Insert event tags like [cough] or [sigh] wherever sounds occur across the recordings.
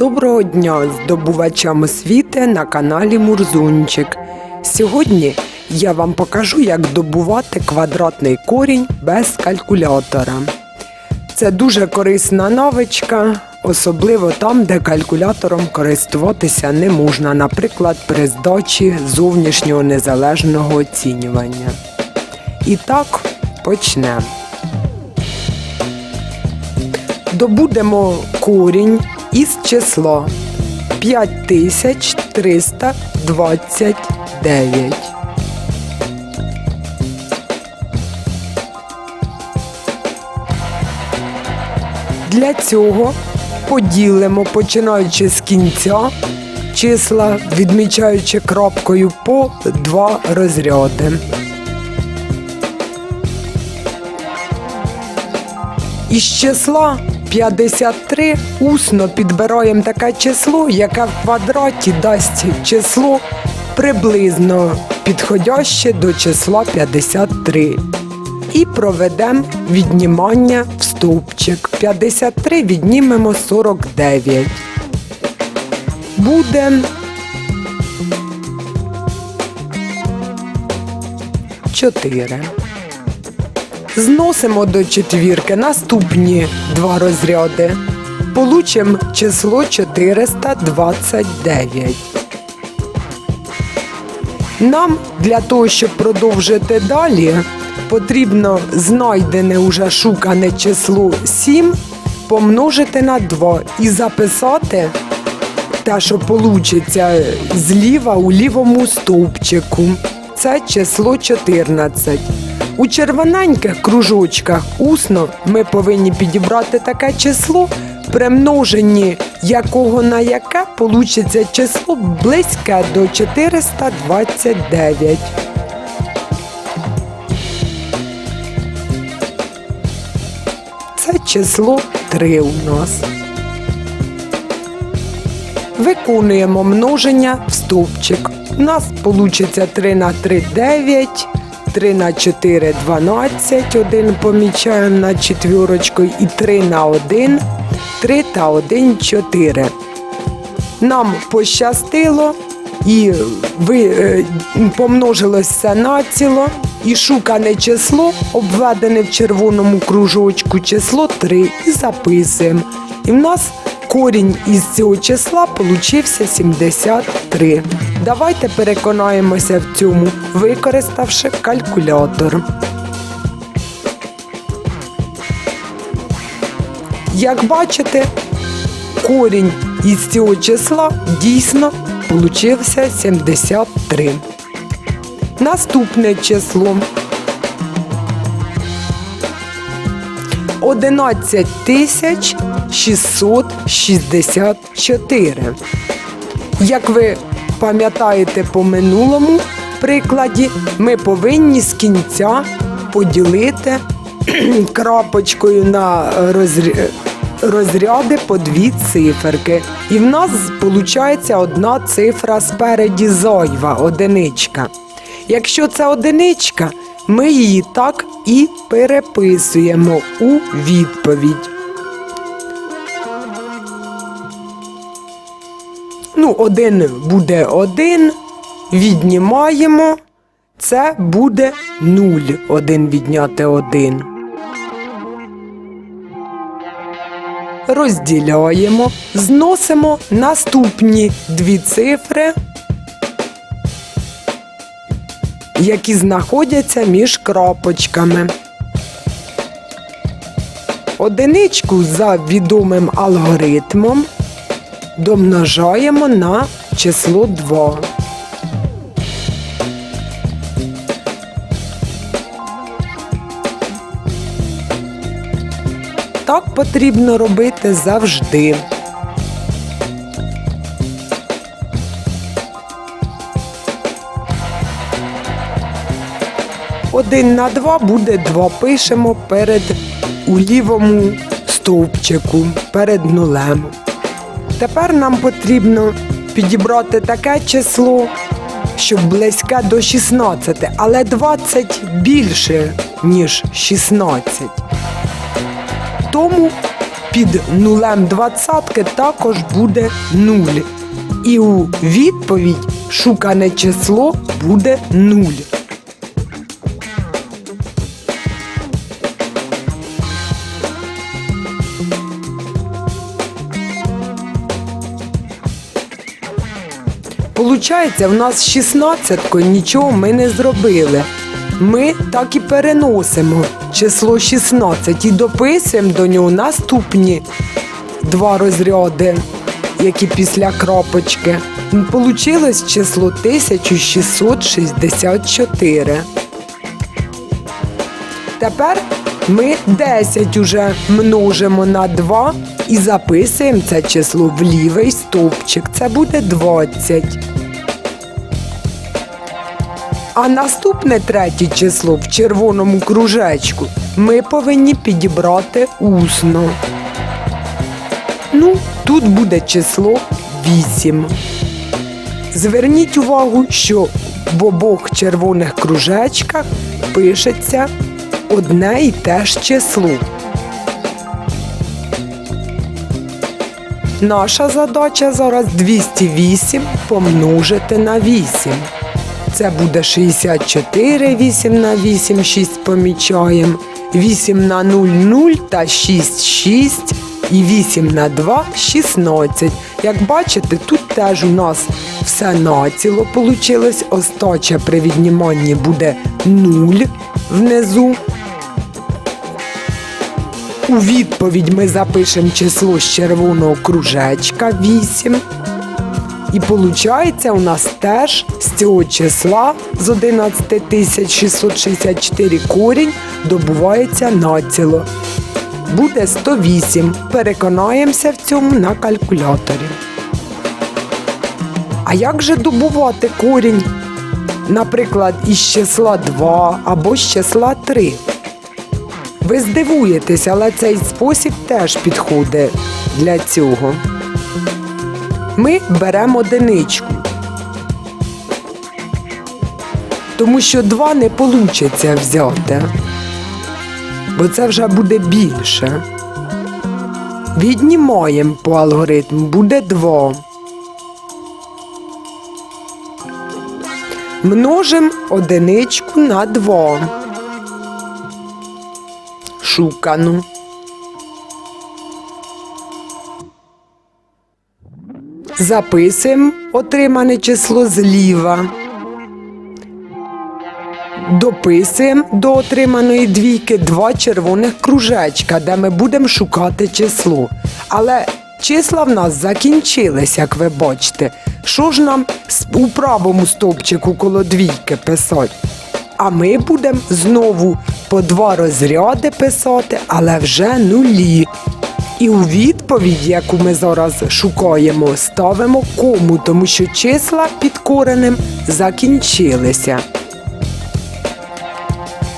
Доброго дня здобувачам освіти на каналі Мурзунчик. Сьогодні я вам покажу, як добувати квадратний корінь без калькулятора. Це дуже корисна навичка, особливо там, де калькулятором користуватися не можна, наприклад, при здачі зовнішнього незалежного оцінювання. І так, почнемо. Добудемо корінь із числа 5329. Для цього поділимо, починаючи з кінця, числа, відмічаючи крапкою по два розряди. Із числа 53 усно підбираємо таке число, яке в квадраті дасть число приблизно підходяще до числа 53. І проведемо віднімання в стовпчик. 53 віднімемо 49. Буде 4. Зносимо до четвірки наступні два розряди. Получимо число 429. Нам для того, щоб продовжити далі, потрібно знайдене уже шукане число 7 помножити на 2 і записати те, що вийде зліва у лівому стовпчику. Це число 14. У червоненьких кружочках усно ми повинні підібрати таке число, при множенні якого на яке получиться число близьке до 429. Це число 3 у нас. Виконуємо множення в стовпчик. У нас вийде 3 на 3 9, 3 на 4 12, 1 помічаємо на четвірочку і 3 на 1, 3 та 1 4. Нам пощастило і ви, е, помножилося націло, і шукане число, обведене в червоному кружочку, число 3 і записуємо. І в нас корінь із цього числа получився 73. Давайте переконаємося в цьому, використавши калькулятор. Як бачите, корінь із цього числа дійсно получився 73. Наступне число 11 тисяч 664. Як ви пам'ятаєте по минулому прикладі, ми повинні з кінця поділити [clears throat] крапочкою на розряди по дві циферки. І в нас виходить одна цифра спереді зайва, одиничка. Якщо це одиничка, ми її так і переписуємо у відповідь. Ну, один буде один, віднімаємо. Це буде нуль. Один відняти один. Розділяємо, зносимо наступні дві цифри, які знаходяться між крапочками. Одиничку за відомим алгоритмом домножаємо на число 2. Так потрібно робити завжди. Один на два буде два. Пишемо перед у лівому стовпчику перед нулем. Тепер нам потрібно підібрати таке число, щоб близьке до 16, але 20 більше, ніж 16. Тому під нулем двадцятки також буде 0. І у відповідь шукане число буде 0. Получається, в нас 16 нічого ми не зробили. Ми так і переносимо число 16 і дописуємо до нього наступні два розряди, які після крапочки. Получилось число 1664. Тепер ми 10 уже множимо на 2 і записуємо це число в лівий стовпчик. Це буде 20. А наступне третє число в червоному кружечку ми повинні підібрати усно. Ну, тут буде число 8. Зверніть увагу, що в обох червоних кружечках пишеться одне і те ж число. Наша задача зараз 208 помножити на 8. Це буде 64, 8 на 8, 6 помічаємо. 8 на 0, 0 та 6, 6 і 8 на 2 16. Як бачите, тут теж у нас все націло получилось. Остача при відніманні буде 0 внизу. У відповідь ми запишемо число з червоного кружечка 8. І виходить, у нас теж з цього числа з 11664 корінь добувається націло. Буде 108. Переконаємося в цьому на калькуляторі. А як же добувати корінь, наприклад, із числа 2 або з числа 3? Ви здивуєтесь, але цей спосіб теж підходить для цього. Ми беремо одиничку. Тому що 2 не вийде взяти, бо це вже буде більше. Віднімаємо по алгоритму, буде 2. Множимо одиничку на 2. Шукану. Записуємо отримане число зліва. Дописуємо до отриманої двійки два червоних кружечка, де ми будемо шукати число. Але числа в нас закінчились, як ви бачите. Що ж нам у правому стовпчику коло двійки писати? А ми будемо знову по два розряди писати, але вже нулі. І у відповідь, яку ми зараз шукаємо, ставимо кому, тому що числа під коренем закінчилися.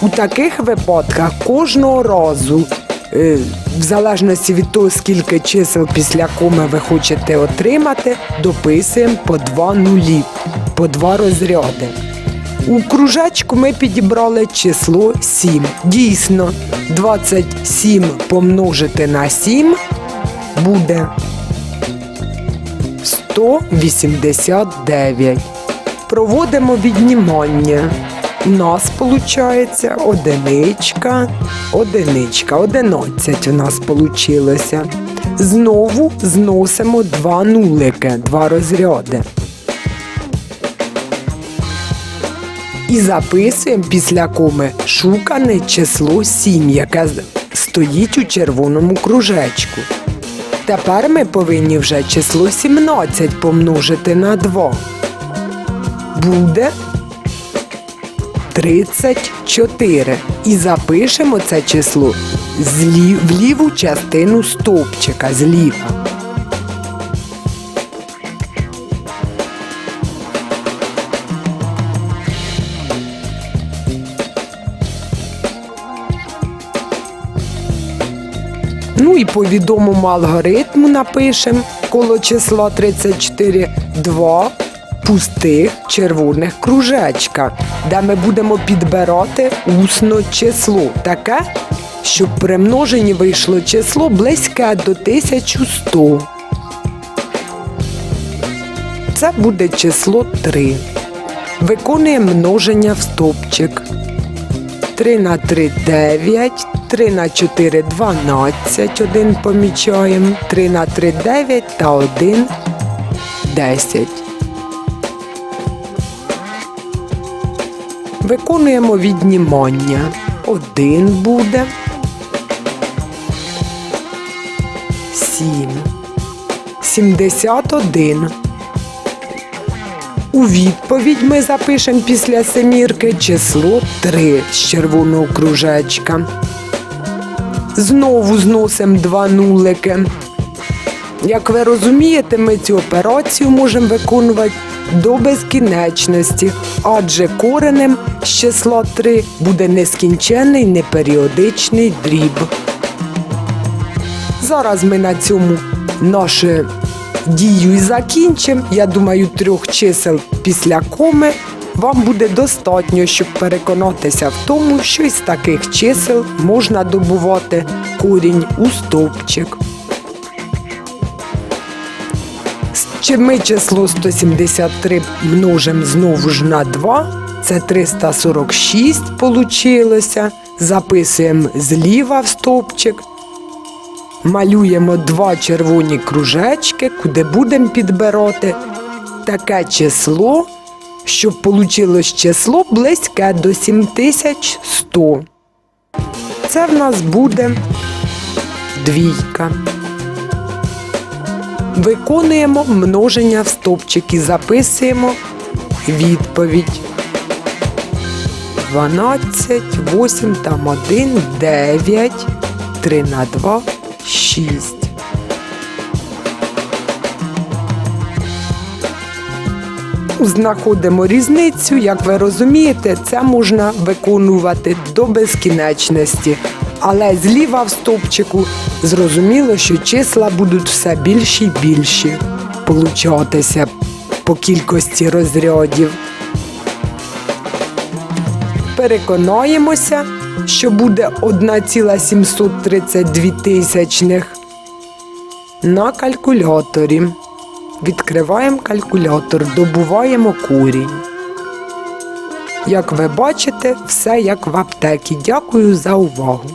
У таких випадках кожного разу, е, в залежності від того, скільки чисел після коми ви хочете отримати, дописуємо по два нулі, по два розряди. У кружечку ми підібрали число 7. Дійсно, 27 помножити на 7 буде 189. Проводимо віднімання. У нас виходить одиничка, одиничка, 11 у нас вийшло. Знову зносимо два нулики, два розряди. І записуємо після коми шукане число 7, яке стоїть у червоному кружечку. Тепер ми повинні вже число 17 помножити на 2. Буде 34. І запишемо це число в ліву частину стовпчика зліва. І по відомому алгоритму напишемо коло числа 34 два пустих червоних кружечка, де ми будемо підбирати усно число. Таке щоб при множенні вийшло число близьке до 1100. Це буде число 3. Виконуємо множення в стовпчик. 3 на 3 9, 3 на 4 12, 1 помічаємо, 3 на 3 9 та 1 10. Виконуємо віднімання. 1 буде. 7. 71. У відповідь ми запишемо після семірки число 3 з червоного кружечка. Знову зносимо два нулики. Як ви розумієте, ми цю операцію можемо виконувати до безкінечності, адже коренем з числа 3 буде нескінченний неперіодичний дріб. Зараз ми на цьому нашу дію і закінчимо. Я думаю, трьох чисел після коми вам буде достатньо, щоб переконатися в тому, що із таких чисел можна добувати корінь у стовпчик. Чи ми число 173 множимо знову ж на 2, це 346 получилося. Записуємо зліва в стовпчик. Малюємо два червоні кружечки, куди будемо підбирати таке число, щоб вийшло число близьке до 7100. Це в нас буде двійка. Виконуємо множення в стовпчик і записуємо відповідь. 12, 8, там 1, 9, 3 на 2, 6. Знаходимо різницю, як ви розумієте, це можна виконувати до безкінечності. Але зліва в стовпчику зрозуміло, що числа будуть все більші й більші получатися по кількості розрядів. Переконаємося, що буде 1,732 тисячних на калькуляторі. Відкриваємо калькулятор, добуваємо курінь. Як ви бачите, все як в аптекі. Дякую за увагу.